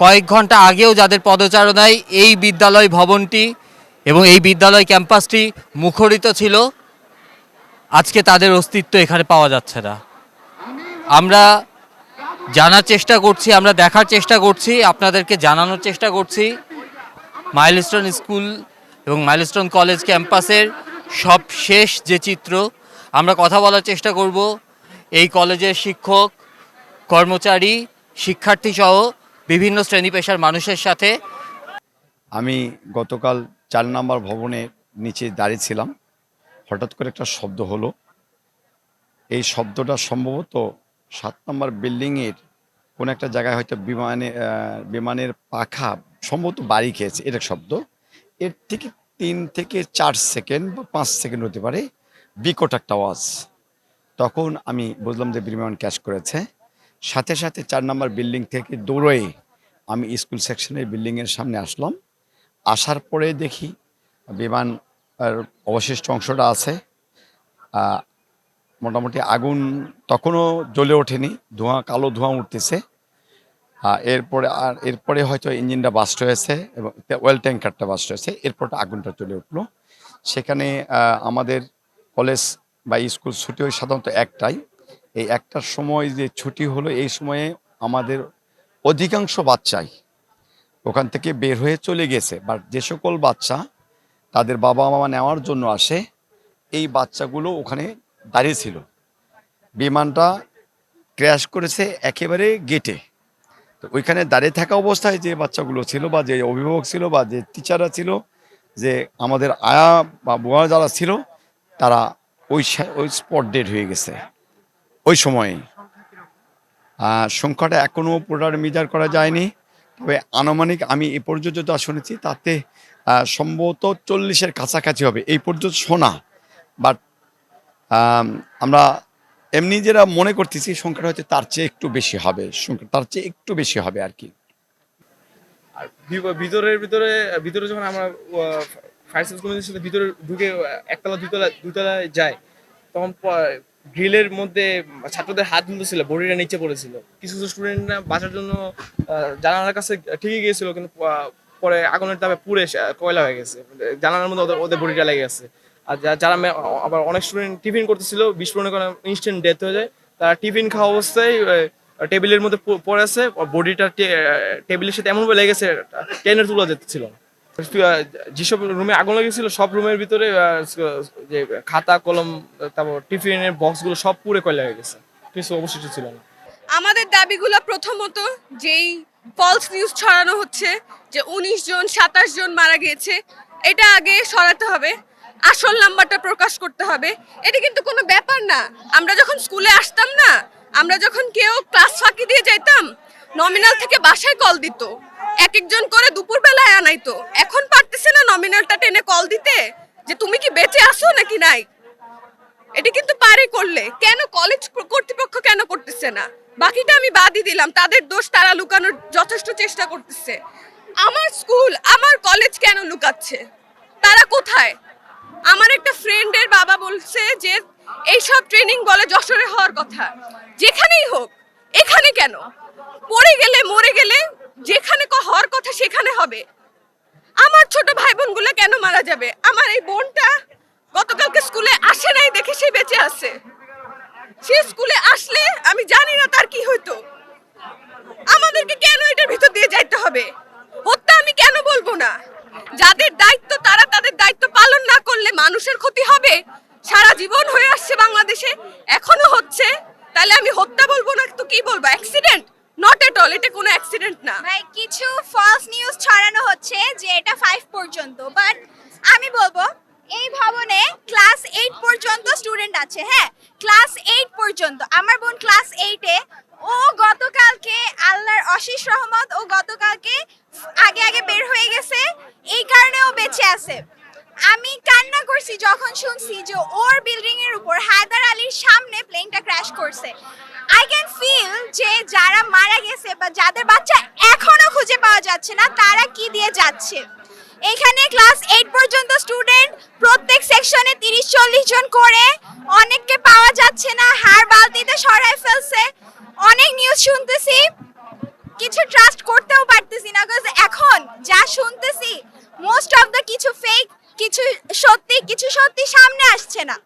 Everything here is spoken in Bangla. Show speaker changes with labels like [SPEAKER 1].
[SPEAKER 1] কয়েক ঘণ্টা আগেও যাদের পদচারণায় এই বিদ্যালয় ভবনটি এবং এই বিদ্যালয় ক্যাম্পাসটি মুখরিত ছিল, আজকে তাদের অস্তিত্ব এখানে পাওয়া যাচ্ছে না। আমরা জানার চেষ্টা করছি, আমরা দেখার চেষ্টা করছি, আপনাদেরকে জানানোর চেষ্টা করছি। মাইলস্টোন স্কুল এবং মাইলস্টোন কলেজ ক্যাম্পাসের সব শেষ যে চিত্র, আমরা কথা বলার চেষ্টা করব। এই কলেজের শিক্ষক, কর্মচারী, শিক্ষার্থী সহ বিভিন্ন শ্রেণি পেশার মানুষের সাথে
[SPEAKER 2] আমি গতকাল চার নাম্বার ভবনের নিচে দাঁড়িয়েছিলাম হঠাৎ করে একটা শব্দ হলো। এই শব্দটা সম্ভবত সাত নম্বর বিল্ডিংয়ের কোনো একটা জায়গায় হয়তো বিমানে বিমানের পাখা, সম্ভবত বাড়ি খেয়েছে এটা শব্দ। এর থেকে তিন থেকে চার সেকেন্ড বা পাঁচ সেকেন্ড হতে পারে, বিকট একটা আওয়াজ। তখন আমি বুঝলাম যে বিমান ক্যাশ করেছে। সাথে সাথে চার নম্বর বিল্ডিং থেকে দৌড়ে আমি স্কুল সেকশনের বিল্ডিংয়ের সামনে আসলাম। আসার পরে দেখি বিমান অবশিষ্ট অংশটা আছে। মোটামুটি আগুন তখনও জ্বলে ওঠেনি, ধোঁয়া, কালো ধোঁয়া উঠতেছে। এরপরে আর এরপরে হয়তো ইঞ্জিনটা বাস্ট হয়েছে এবং ওয়েল ট্যাঙ্কারটা বাস্ট হয়েছে, এরপর আগুনটা চলে উঠল। সেখানে আমাদের কলেজ বা স্কুল ছুটি হয় সাধারণত একটাই। এই একটার সময় যে ছুটি হলো, এই সময়ে আমাদের অধিকাংশ বাচ্চাই ওখান থেকে বের হয়ে চলে গেছে। বাট যে সকল বাচ্চা তাদের বাবা মা নেওয়ার জন্য আসে, এই বাচ্চাগুলো ওখানে দাঁড়িয়ে ছিল। বিমানটা ক্র্যাশ করেছে একেবারে গেটে। তো ওইখানে দাঁড়িয়ে থাকা অবস্থায় যে বাচ্চাগুলো ছিল বা যে অভিভাবক ছিল বা যে টিচাররা ছিল, যে আমাদের আয়া বা বুয়া যারা ছিল, তারা ওই ওই স্পট ডেড হয়ে গেছে। ওই সময়ে সংখ্যাটা এখনও পুরোটা মিজার করা যায়নি। তবে আনুমানিক আমি এ পর্যন্ত যা শুনেছি, তাতে সম্ভবত চল্লিশের কাছাকাছি হবে। এই পর্যন্ত শোনা বাট আমরা এমনি যেটা মনে করতেছি, সংখ্যাটা হয়তো তার চেয়ে একটু বেশি হবে, সংখ্যা তার চেয়ে একটু বেশি হবে আর কি।
[SPEAKER 3] আর ভিতরের ভিতরে ভিতরে যখন আমরা ফায়ার সার্ভিস কমিটির সাথে ভিতরে ঢুকে, একতলা, দুতলা, দুতলায় যায়, তখন গ্রিলের মধ্যে ছাত্রদের হাত ঝুলতেছিল বডিটা নিচে পড়েছিল। কিছু কিছু স্টুডেন্টরা বাঁচার জন্য জানালার কাছে ঠিকই গিয়েছিল, কিন্তু পরে আগুনের তাপে পুড়ে কয়লা হয়ে গেছে। জানালার মধ্যে ওদের ওদের বডিটা লেগে গেছে। আর যারা আবার অনেক স্টুডেন্ট টিফিন করতেছিল বিস্ফোরণের কারণে ইনস্ট্যান্ট ডেথ হয়ে যায়। তারা টিফিন খাওয়া অবস্থায় টেবিলের মধ্যে পড়ে আছে বডিটা টেবিলের সাথে এমনভাবে লেগেছে টেনের তুলা যেতেছিল না। যেসব রুমে আগুন লেগেছিল, সব রুমের ভিতরে যে খাতা, কলম, তারপর টিফিনের বক্সগুলো সব পুড়ে কয়লা হয়ে গেছে। কিছু অবশিষ্ট ছিল না।
[SPEAKER 4] আমাদের দাবিগুলো প্রথমত যেই ফলস নিউজ ছড়ানো হচ্ছে, যে উনিশ জন, সাতাশ জন মারা গিয়েছে, এটা আগে সরাতে হবে। আসল নাম্বারটা প্রকাশ করতে হবে। এটা কিন্তু কোনো ব্যাপার না। আমরা যখন স্কুলে আসতাম না, আমরা যখন কেউ ক্লাস ফাঁকি দিয়ে যাইতাম নমিনাল থেকে বাসায় কল দিত। এক একজন করে দুপুর বেলায় আনাইতো। এখন পারতেছে না নমিনালটা টেনে কল দিতে? যে তুমি কি বেঁচে আসো নাকি নাই? এটা কিন্তু পারে করলে। কেন কলেজ কর্তৃপক্ষ কেন করতেছে না? বাকিটা আমি বাদই দিলাম। তাদের দোষ তারা লুকানোর যথেষ্ট চেষ্টা করতেছে। আমার স্কুল আমার কলেজ কেন লুকাচ্ছে? তারা কোথায়? আমার একটা ফ্রেন্ডের বাবা বলছে যে, এইসব ট্রেনিং বলে যশোরে হওয়ার কথা। যেখানেই হোক, এখানে কেন? পড়ে গেলে মরে গেলে যেখানে হওয়ার কথা সেখানে হবে। আমার ছোট ভাই বোনগুলো কেন মারা যাবে? আমার এই বোনটা গতকালকে স্কুলে আসে নাই দেখে সে বেঁচে আছে। সে স্কুলে আসলে আমি জানি না তার কি হইতো। আমাদেরকে কেন এটার ভিতর দিয়ে যাইতে হবে? হত্যা আমি কেন বলব না? যাদের দায়িত্ব, তারা তাদের দায়িত্ব পালন না করলে মানুষের ক্ষতি হবে? সারা জীবন হয়ে আসছে বাংলাদেশে, এখনও হচ্ছে। তাহলে আমি হত্যা বলব না তো কি বলব? অ্যাক্সিডেন্ট অল এটা কোনো অ্যাক্সিডেন্ট না।
[SPEAKER 5] ভাই, কিছু ফলস নিউজ ছড়ানো হচ্ছে যে এটা ফাইভ পর্যন্ত বাট আমি বলব, এই ভবনে ক্লাস এইট পর্যন্ত স্টুডেন্ট আছে হ্যাঁ? ক্লাস এইট পর্যন্ত। আমার বোন ক্লাস এইটে ও গতকালকে আল্লাহর অশেষ রহমত, ও গতকালকে আগে আগে বের হয়ে গেছে, এই কারণে ও বেঁচে আছে। আমি কান্না করছি যখন শুনছি যে ওর বিল্ডিং এর উপর হায়দার আলীর সামনে প্লেনটা ক্র্যাশ করছে। ফিল যে যারা মারা গেছে বা যাদের বাচ্চা এখনও খুঁজে পাওয়া যাচ্ছে না, তারা কি দিয়ে যাচ্ছে? এখানে ক্লাস এইট পর্যন্ত স্টুডেন্ট প্রত্যেক সেকশনে তিরিশ চল্লিশ জন করে অনেককে পাওয়া যাচ্ছে না হার বালতিতে সরায় ফেলছে। অনেক নিউজ শুনতেছি, কিছু ট্রাস্ট করতেও পারতেছি না বিকজ এখন যা শুনতেছি মোস্ট অফ দা কিছু ফেক কিছু সত্যি কিছু সত্যি সামনে আসছে না।